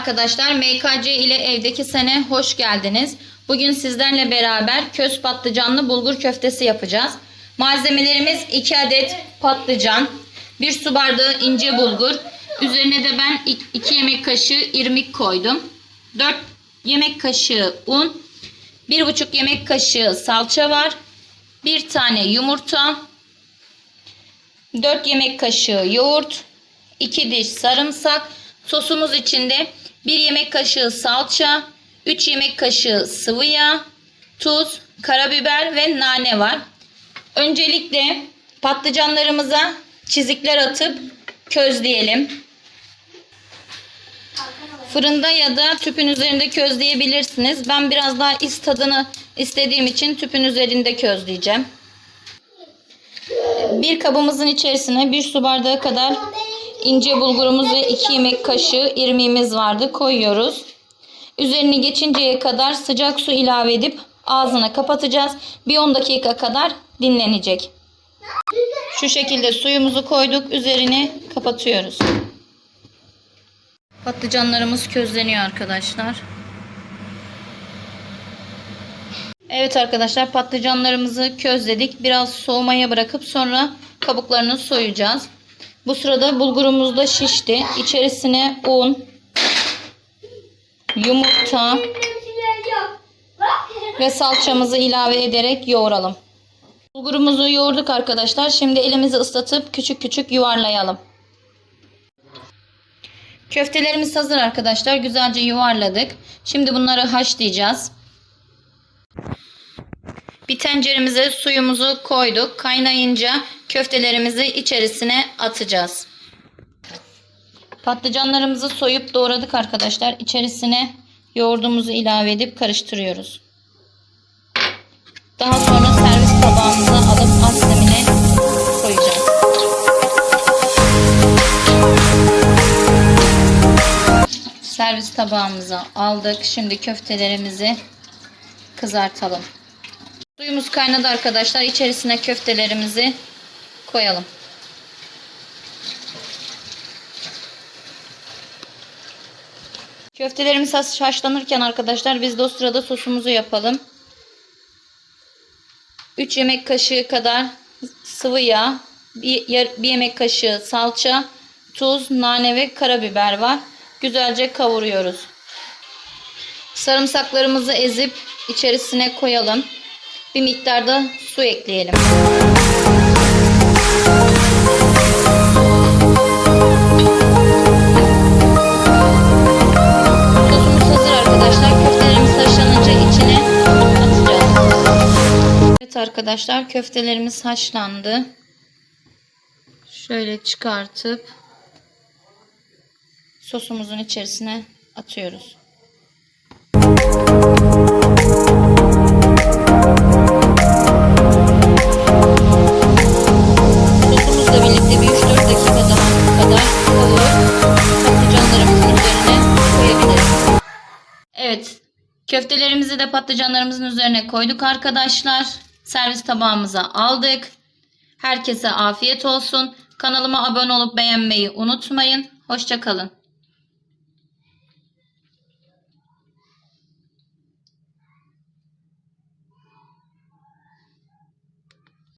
arkadaşlar. MKC ile evdeki sene hoş geldiniz. Bugün sizlerle beraber köz patlıcanlı bulgur köftesi yapacağız. Malzemelerimiz 2 adet patlıcan, 1 su bardağı ince bulgur. Üzerine de ben 2 yemek kaşığı irmik koydum. 4 yemek kaşığı un, 1,5 yemek kaşığı salça var. 1 tane yumurta, 4 yemek kaşığı yoğurt, 2 diş sarımsak, sosumuz içinde 1 yemek kaşığı salça, 3 yemek kaşığı sıvı yağ, tuz, karabiber ve nane var. Öncelikle patlıcanlarımıza çizikler atıp közleyelim. Fırında ya da tüpün üzerinde közleyebilirsiniz. Ben biraz daha is tadını istediğim için tüpün üzerinde közleyeceğim. Bir kabımızın içerisine bir su bardağı kadar ince bulgurumuz ve 2 yemek kaşığı irmiğimiz vardı. Koyuyoruz. Üzerini geçinceye kadar sıcak su ilave edip ağzını kapatacağız. Bir 10 dakika kadar dinlenecek. Şu şekilde suyumuzu koyduk. Üzerini kapatıyoruz. Patlıcanlarımız közleniyor arkadaşlar. Evet arkadaşlar patlıcanlarımızı közledik. Biraz soğumaya bırakıp sonra kabuklarını soyacağız. Bu sırada bulgurumuz da şişti. İçerisine un, yumurta ve salçamızı ilave ederek yoğuralım. Bulgurumuzu yoğurduk arkadaşlar. Şimdi elimizi ıslatıp küçük küçük yuvarlayalım. Köftelerimiz hazır arkadaşlar. Güzelce yuvarladık. Şimdi bunları haşlayacağız. Bir tenceremize suyumuzu koyduk. Kaynayınca köftelerimizi içerisine atacağız. Patlıcanlarımızı soyup doğradık arkadaşlar. İçerisine yoğurdumuzu ilave edip karıştırıyoruz. Daha sonra servis tabağımıza alıp aslemine koyacağız. Servis tabağımıza aldık. Şimdi köftelerimizi kızartalım. Suyumuz kaynadı arkadaşlar. İçerisine köftelerimizi koyalım. Köftelerimiz haş- haşlanırken arkadaşlar biz de o sırada sosumuzu yapalım. 3 yemek kaşığı kadar sıvı yağ, bir, yar- bir yemek kaşığı salça, tuz, nane ve karabiber var. Güzelce kavuruyoruz. Sarımsaklarımızı ezip içerisine koyalım. Bir miktarda su ekleyelim. Sosumuz hazır arkadaşlar. Köftelerimiz haşlanınca içine atacağız. Evet arkadaşlar köftelerimiz haşlandı. Şöyle çıkartıp sosumuzun içerisine atıyoruz. Evet. Köftelerimizi de patlıcanlarımızın üzerine koyduk arkadaşlar. Servis tabağımıza aldık. Herkese afiyet olsun. Kanalıma abone olup beğenmeyi unutmayın. Hoşçakalın.